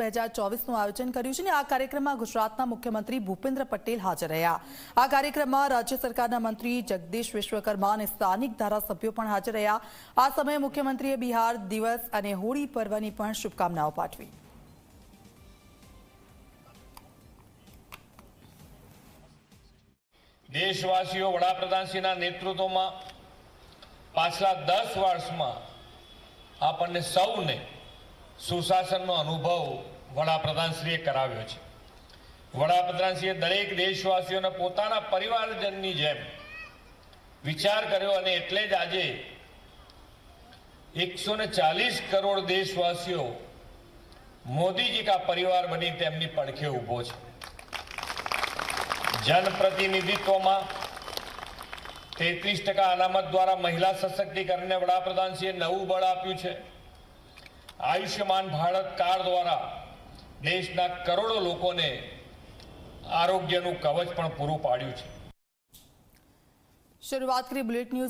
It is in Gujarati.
બે હજાર ચોવીસનું આયોજન કર્યું છે અને આ કાર્યક્રમમાં ગુજરાતના મુખ્યમંત્રી ભૂપેન્દ્ર પટેલ હાજર રહ્યા. આ કાર્યક્રમમાં રાજ્ય સરકારના મંત્રી જગદીશ વિશ્વકર્મા અને સ્થાનિક ધારાસભ્યો પણ હાજર રહ્યા. આ સમયે મુખ્યમંત્રીએ બિહાર દિવસ અને હોળી પર્વની પણ શુભકામનાઓ પાઠવી. દેશવાસીઓ, વડાપ્રધાનશ્રીના નેતૃત્વમાં પાછલા દસ વર્ષમાં આપણને સૌને સુશાસનનો અનુભવ વડાપ્રધાનશ્રીએ કરાવ્યો છે. વડાપ્રધાનશ્રીએ દરેક દેશવાસીઓને પોતાના પરિવારજનની જેમ વિચાર કર્યો અને એટલે જ આજે એકસો ને ચાલીસ કરોડ દેશવાસીઓ મોદીજી કા પરિવાર બની તેમની પડખે ઊભો છે. જનપ્રતિનિધિત્વમાં તેત્રીસ ટકા અનામત દ્વારા મહિલા સશક્તિકરણને વડાપ્રધાનશ્રીએ નવું બળ આપ્યું છે. આયુષ્યમાન ભારત કાર્ડ દ્વારા દેશના કરોડો લોકોને આરોગ્યનું કવચ પણ પૂરું પાડ્યું છે. શરૂઆત કરી બુલેટ ન્યૂઝ